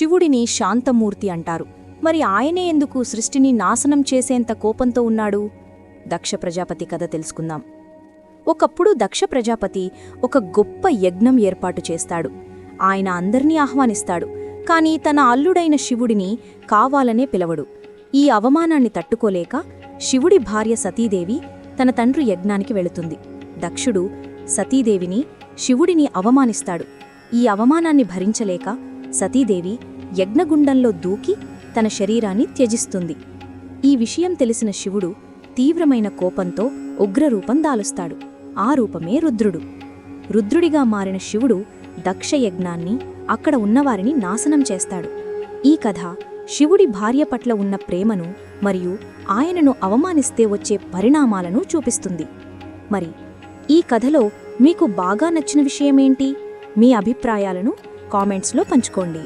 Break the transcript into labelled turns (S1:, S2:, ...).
S1: శివుడిని శాంతమూర్తి అంటారు. మరి ఆయనే ఎందుకు సృష్టిని నాశనం చేసేంత కోపంతో ఉన్నాడు? దక్ష ప్రజాపతి కథ తెలుసుకుందాం. ఒకప్పుడు దక్ష ప్రజాపతి ఒక గొప్ప యజ్ఞం ఏర్పాటు చేస్తాడు. ఆయన అందర్నీ ఆహ్వానిస్తాడు. కాని తన అల్లుడైన శివుడిని కావాలనే పిలవడు. ఈ అవమానాన్ని తట్టుకోలేక శివుడి భార్య సతీదేవి తన తండ్రి యజ్ఞానికి వెళుతుంది. దక్షుడు సతీదేవిని శివుడిని అవమానిస్తాడు. ఈ అవమానాన్ని భరించలేక సతీదేవి యజ్ఞగుండంలో దూకి తన శరీరాన్ని త్యజిస్తుంది. ఈ విషయం తెలిసిన శివుడు తీవ్రమైన కోపంతో ఉగ్రరూపం దాలుస్తాడు. ఆ రూపమే రుద్రుడు. రుద్రుడిగా మారిన శివుడు దక్షయజ్ఞాన్ని అక్కడ ఉన్నవారిని నాశనం చేస్తాడు. ఈ కథ శివుడి భార్య పట్ల ఉన్న ప్రేమను మరియు ఆయనను అవమానిస్తే వచ్చే పరిణామాలను చూపిస్తుంది. మరి ఈ కథలో మీకు బాగా నచ్చిన విషయమేంటి? మీ అభిప్రాయాలను కామెంట్స్లో పంచుకోండి.